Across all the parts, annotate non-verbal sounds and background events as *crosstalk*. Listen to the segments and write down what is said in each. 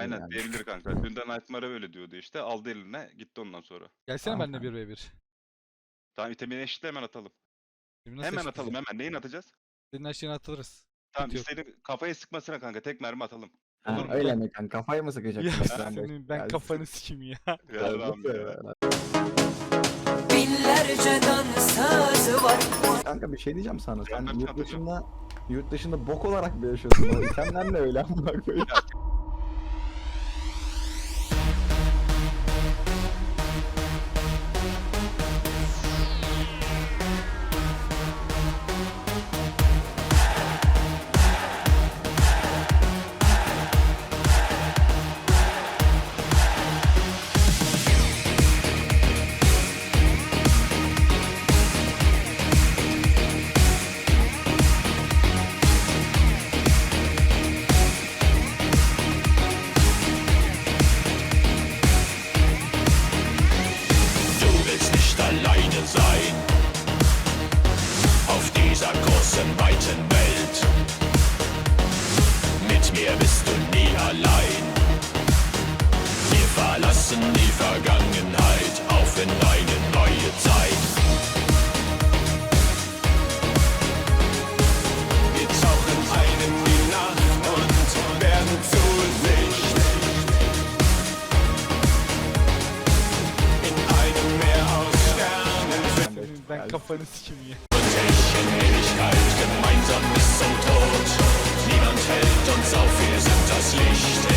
Aynen yani. diyebilir kanka. Dünden Nightmare öyle diyordu işte. Aldı eline gitti ondan sonra. Gelsene Tamam benimle 1v1. Tamam itemini eşitle hemen atalım. Şimdi nasıl hemen atalım eşitleyeceğim? hemen. Neyin atacağız? Senin her şeyini atılırız. Tamam yok. istediğin kafaya sıkmasına kanka. Tek mermi atalım. Ha, Olur mu? öyle mi kanka? Kafayı mı Ya sıkacaksın? sen senin ben Ya kafanı sikeyim ya. *laughs* Ya. Binlerce dansözü var Kanka bir şey diyeceğim sana. Sen yurt dışında yurt dışında bok olarak mı yaşıyorsun? İtemler ne öyle amına koyayım? Mir bist du nie allein. Wir verlassen die Vergangenheit auf in eine neue Zeit. Wir tauchen ein in die Nacht und werden zu Licht. In einem Meer aus Sternen ben kafanı sikeyim ya. und ich in Ewigkeit gemeinsam bis zum Tod. Hält uns auf, wir sind das Licht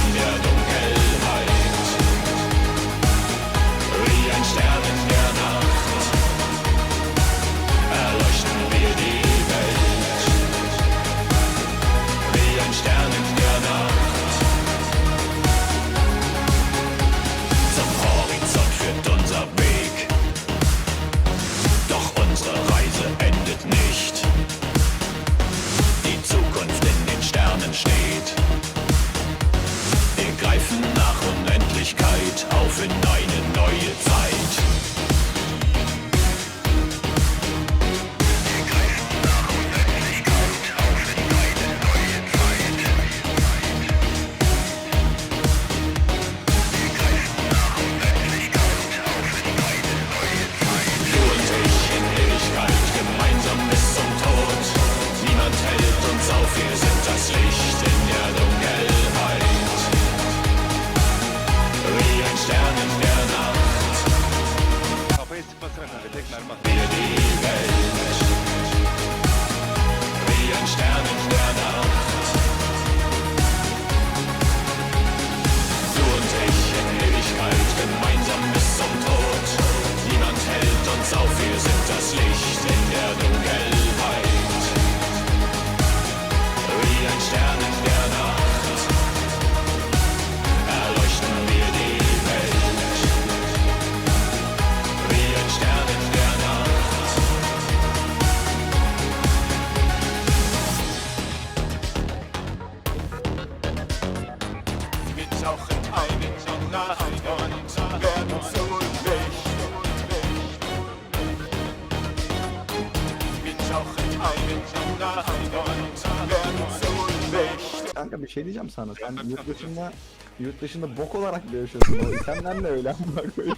Tonight. Tauchen. Kanka bir şey diyeceğim sana. Sen yurt dışında yurt dışında bok olarak mı yaşıyorsun? O ne öyle amına koyayım?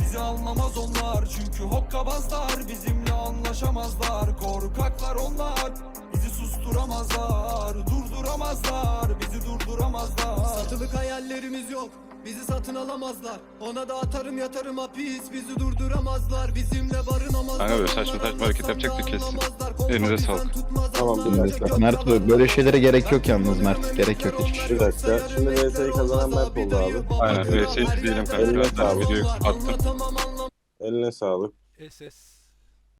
bizi anlamaz onlar Çünkü hokkabazlar. Bizimle anlaşamazlar. Korkaklar onlar susturamazlar Durduramazlar bizi durduramazlar Satılık hayallerimiz yok Bizi satın alamazlar Ona da atarım yatarım hapis Bizi durduramazlar Bizimle barınamazlar Kanka böyle saçma saçma hareket yapacaktık kesin. Elinize sağlık. Tamam, bir dakika. Mert böyle şeylere gerek yok yalnız Mert. Gerek yok hiç. Bir dakika. Şimdi VS'yi kazanan Mert oldu abi. Aynen VS değilim kanka. Eline Birazdan sağlık. videoyu attım. Eline sağlık. SS.